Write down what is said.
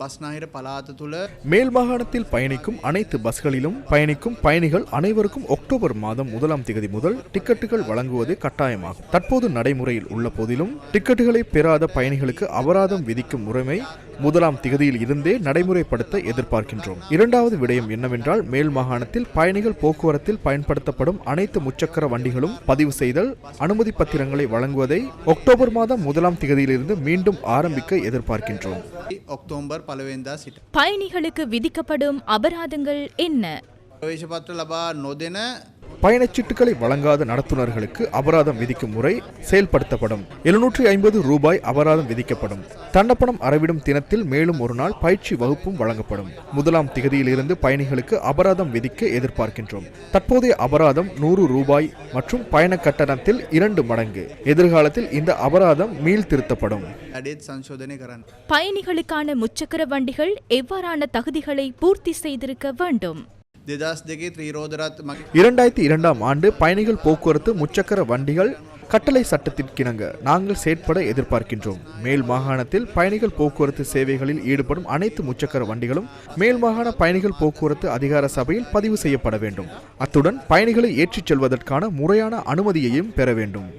බස්නාහිර පලාත තුළ மேல் மாகாணத்தில் பயணிக்கும் அனைத்து பஸ்களிலும் பயணிக்கும் பயணிகள் அனைவருக்கும் அக்டோபர் மாதம் முதலாம் தேதி முதல் டிக்கெட்டுகள் வழங்குவது கட்டாயமாகும் தற்போது நடைமுறையில் உள்ள போதிலும் டிக்கெட்டுகளை பெறாத பயணிகளுக்கு அபராதம் விதிக்கும் முறைமை முதலாம் திகதியில் இருந்தே நடைமுறைப்படுத்த எதிர்பார்க்கின்றோம். இரண்டாவது விடயம் என்னவென்றால் மேல் மாகாணத்தில் பயணிகள் போக்குவரத்தில் பயன்படுத்தப்படும் அனைத்து முச்சக்கர வண்டிகளும் பதிவு செய்தல் அனுமதி பத்திரங்களை வழங்குவதை அக்டோபர் மாதம் முதலாம் திகதியிலிருந்து மீண்டும் ஆரம்பிக்க எதிர்பார்க்கின்றோம். பயணிகளுக்கு விதிக்கப்படும் அபராதங்கள் என்ன? பிரவேச பத்திரம் லபா நொதென பயணச்சீட்டுகளை வழங்காத நடத்துனர்களுக்கு அபராதம் விதிக்கும் முறை செயல்படுத்தப்படும். எழுநூற்றி ஐம்பது ரூபாய் அபராதம் விதிக்கப்படும். தண்டப்பணம் அறவிடும் தினத்தில் மேலும் ஒரு நாள் பயிற்சி வகுப்பும் வழங்கப்படும். முதலாம் திகதியிலிருந்து பயணிகளுக்கு அபராதம் விதிக்க எதிர்பார்க்கின்றோம். தற்போதைய அபராதம் நூறு ரூபாய் மற்றும் பயண கட்டணத்தில் இரண்டு மடங்கு. எதிர்காலத்தில் இந்த அபராதம் மீள் திருத்தப்படும். பயணிகளுக்கான முச்சக்கர வண்டிகள் எவ்வாறான தகுதிகளை பூர்த்தி செய்திருக்க வேண்டும்? இரண்டாயிரத்தி இரண்டாம் ஆண்டு பயணிகள் போக்குவரத்து முச்சக்கர வண்டிகள் கட்டளை சட்டத்திற்கிணங்க நாங்கள் செயற்பட எதிர்பார்க்கின்றோம். மேல் மாகாணத்தில் பயணிகள் போக்குவரத்து சேவைகளில் ஈடுபடும் அனைத்து முச்சக்கர வண்டிகளும் மேல் மாகாண பயணிகள் போக்குவரத்து அதிகார சபையில் பதிவு செய்யப்பட வேண்டும். அத்துடன் பயணிகளை ஏற்றிச் செல்வதற்கான முறையான அனுமதியையும் பெற வேண்டும்.